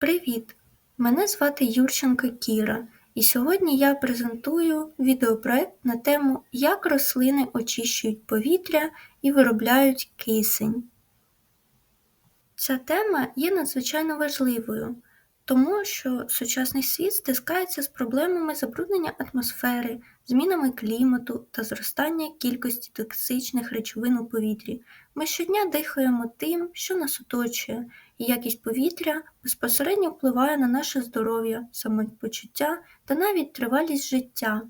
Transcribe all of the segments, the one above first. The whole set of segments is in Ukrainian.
Привіт! Мене звати Юрченко Кіра, і сьогодні я презентую відеопроект на тему Як рослини очищують повітря і виробляють кисень. Ця тема є надзвичайно важливою, тому що сучасний світ стискається з проблемами забруднення атмосфери, змінами клімату та зростання кількості токсичних речовин у повітрі. Ми щодня дихаємо тим, що нас оточує, і якість повітря безпосередньо впливає на наше здоров'я, самопочуття та навіть тривалість життя.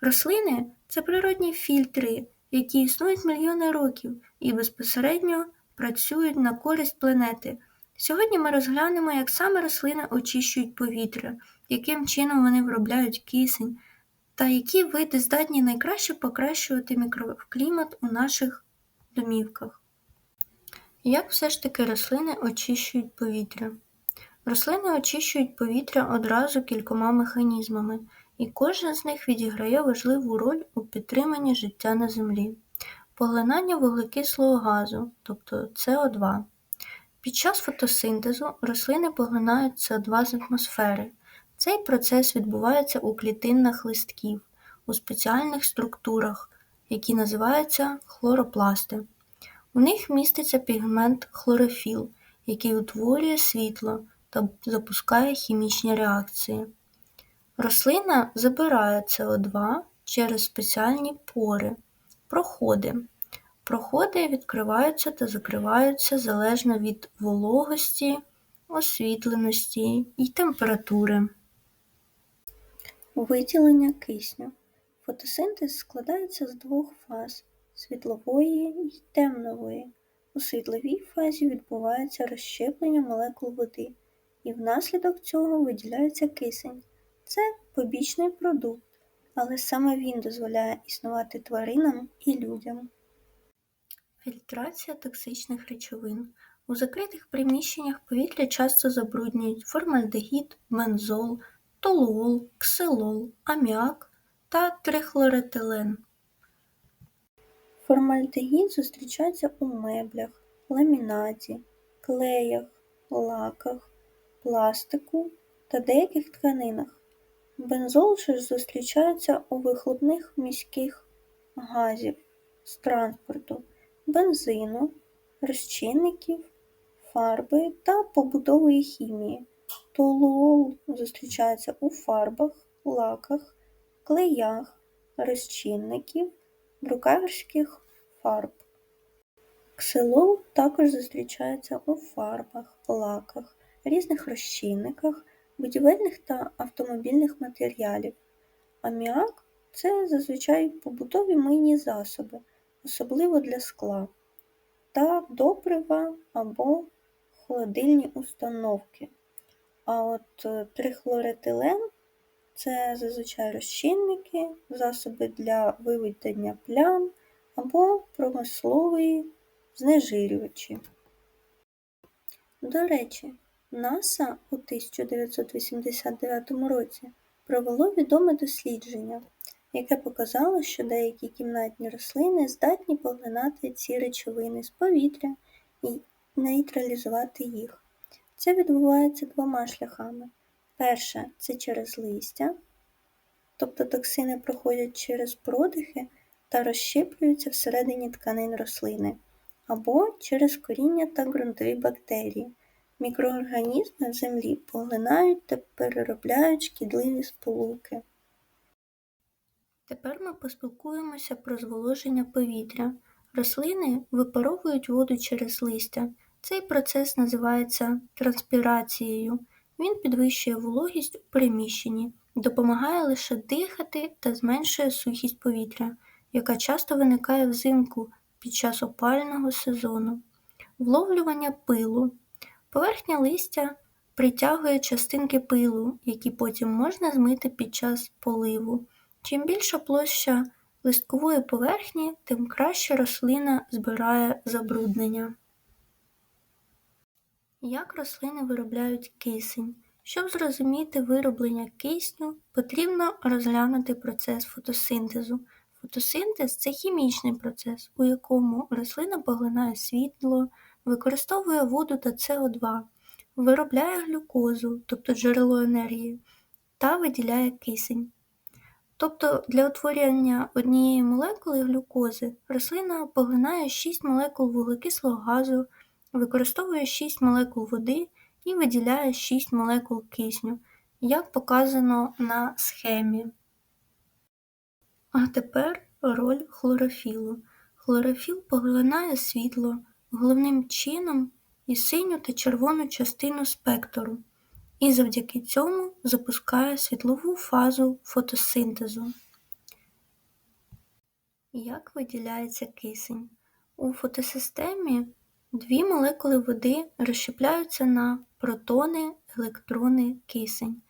Рослини це природні фільтри, які існують мільйони років і безпосередньо працюють на користь планети. Сьогодні ми розглянемо, як саме рослини очищують повітря, яким чином вони виробляють кисень, та які види здатні найкраще покращувати мікроклімат у наших домівках. Як все ж таки рослини очищують повітря? Рослини очищують повітря одразу кількома механізмами, і кожен з них відіграє важливу роль у підтриманні життя на землі. Поглинання вуглекислого газу, тобто СО2. Під час фотосинтезу рослини поглинають СО2 з атмосфери. Цей процес відбувається у клітинах листків, у спеціальних структурах, які називаються хлоропласти. У них міститься пігмент хлорофіл, який утворює світло та запускає хімічні реакції. Рослина забирає СО2 через спеціальні пори, проходи. Проходи відкриваються та закриваються залежно від вологості, освітленості і температури. Виділення кисню. Фотосинтез складається з двох фаз світлової і темнової. У світловій фазі відбувається розщеплення молекул води, і внаслідок цього виділяється кисень. Це побічний продукт, але саме він дозволяє існувати тваринам і людям. Фільтрація токсичних речовин. У закритих приміщеннях повітря часто забруднюють формальдегід, бензол, толуол, ксилол, аміак та трихлоретилен. Формальдегід зустрічається у меблях, ламінаті, клеях, лаках, пластику та деяких тканинах. Бензол ж зустрічається у вихлопних міських газів з транспорту, бензину, розчинників, фарби та побутової хімії. Толуол зустрічається у фарбах, лаках, клеях, розчинників, друкарських фарб. Ксилол також зустрічається у фарбах, лаках, різних розчинниках, будівельних та автомобільних матеріалів. Аміак це зазвичай побутові мийні засоби, особливо для скла, та добрива або холодильні установки. А от е, трихлоретилен це зазвичай розчинники, засоби для виведення плям або промислові знежирювачі. До речі, НАСА у 1989 році провело відоме дослідження, яке показало, що деякі кімнатні рослини здатні поглинати ці речовини з повітря і нейтралізувати їх. Це відбувається двома шляхами. Перше це через листя, тобто токсини проходять через продихи та розщеплюються всередині тканин рослини, або через коріння та ґрунтові бактерії. Мікроорганізми в землі поглинають та переробляють шкідливі сполуки. Тепер ми поспілкуємося про зволоження повітря. Рослини випаровують воду через листя. Цей процес називається транспірацією. Він підвищує вологість у приміщенні, допомагає лише дихати та зменшує сухість повітря, яка часто виникає взимку під час опального сезону. Вловлювання пилу. Поверхня листя притягує частинки пилу, які потім можна змити під час поливу. Чим більша площа листкової поверхні, тим краще рослина збирає забруднення. Як рослини виробляють кисень? Щоб зрозуміти вироблення кисню, потрібно розглянути процес фотосинтезу. Фотосинтез це хімічний процес, у якому рослина поглинає світло, використовує воду та СО2. виробляє глюкозу, тобто джерело енергії, та виділяє кисень. Тобто для утворення однієї молекули глюкози рослина поглинає 6 молекул вуглекислого газу, використовує 6 молекул води і виділяє 6 молекул кисню, як показано на схемі. А тепер роль хлорофілу. Хлорофіл поглинає світло головним чином і синю та червону частину спектру, і завдяки цьому запускає світлову фазу фотосинтезу. Як виділяється кисень? У фотосистемі дві молекули води розщепляються на протони, електрони, кисень.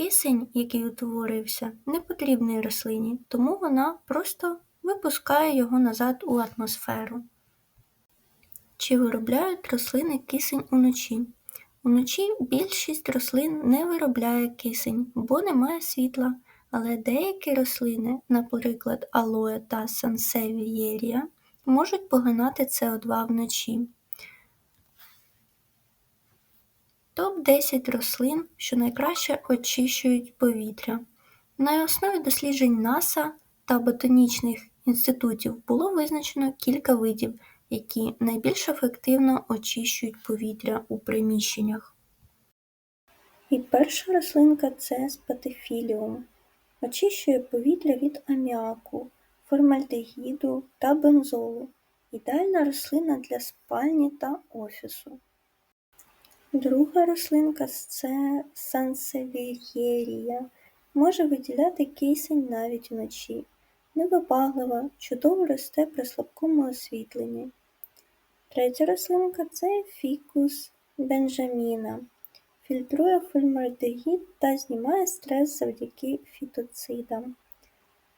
Кисень, який утворився, не потрібний рослині, тому вона просто випускає його назад у атмосферу. Чи виробляють рослини кисень уночі? Уночі більшість рослин не виробляє кисень, бо немає світла, але деякі рослини, наприклад, алоє та сансевієрія, можуть поглинати СО2 вночі. Топ-10 рослин, що найкраще очищують повітря. На основі досліджень НАСА та ботанічних інститутів було визначено кілька видів, які найбільш ефективно очищують повітря у приміщеннях. І перша рослинка це спатифіліум. Очищує повітря від аміаку, формальдегіду та бензолу. Ідеальна рослина для спальні та офісу. Друга рослинка це сансевієрія. Може виділяти кисень навіть вночі. Невибаглива, чудово росте при слабкому освітленні. Третя рослинка це фікус бенджаміна. Фільтрує формальдегід та знімає стрес завдяки фітоцидам.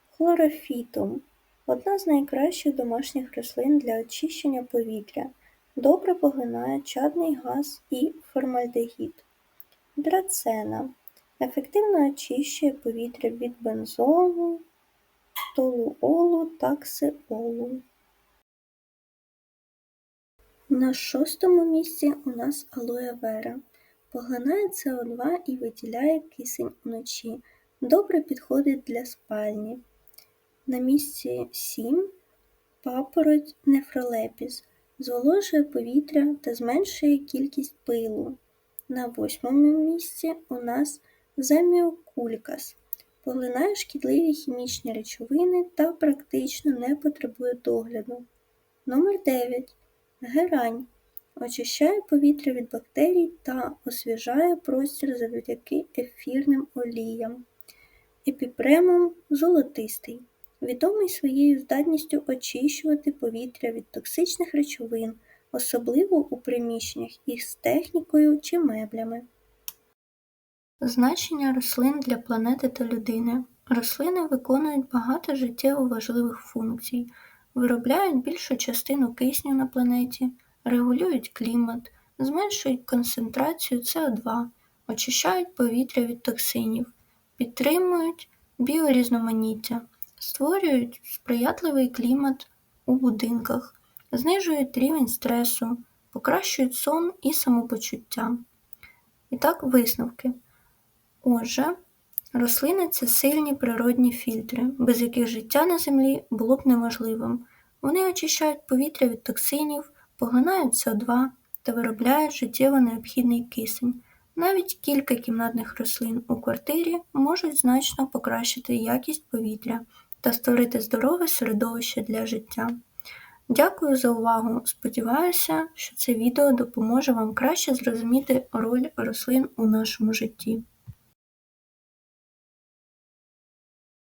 Хлорофітум одна з найкращих домашніх рослин для очищення повітря. Добре поглинає чадний газ і формальдегід. Драцена ефективно очищує повітря від бензолу, толуолу та ксиолу. На шостому місці у нас алоє вера. Поглинає СО2 і виділяє кисень вночі. Добре підходить для спальні. На місці 7 папороть нефролепіс зволожує повітря та зменшує кількість пилу. На восьмому місці у нас заміокулькас. Поглинає шкідливі хімічні речовини та практично не потребує догляду. Номер 9. Герань. Очищає повітря від бактерій та освіжає простір завдяки ефірним оліям. Епіпремум золотистий. Відомий своєю здатністю очищувати повітря від токсичних речовин, особливо у приміщеннях із технікою чи меблями. Значення рослин для планети та людини. Рослини виконують багато життєво важливих функцій, виробляють більшу частину кисню на планеті, регулюють клімат, зменшують концентрацію СО2, очищають повітря від токсинів, підтримують біорізноманіття, створюють сприятливий клімат у будинках, знижують рівень стресу, покращують сон і самопочуття. І так, висновки. Отже, рослини це сильні природні фільтри, без яких життя на землі було б неможливим. Вони очищають повітря від токсинів, поглинають СО2 та виробляють життєво необхідний кисень. Навіть кілька кімнатних рослин у квартирі можуть значно покращити якість повітря та створити здорове середовище для життя. Дякую за увагу! Сподіваюся, що це відео допоможе вам краще зрозуміти роль рослин у нашому житті.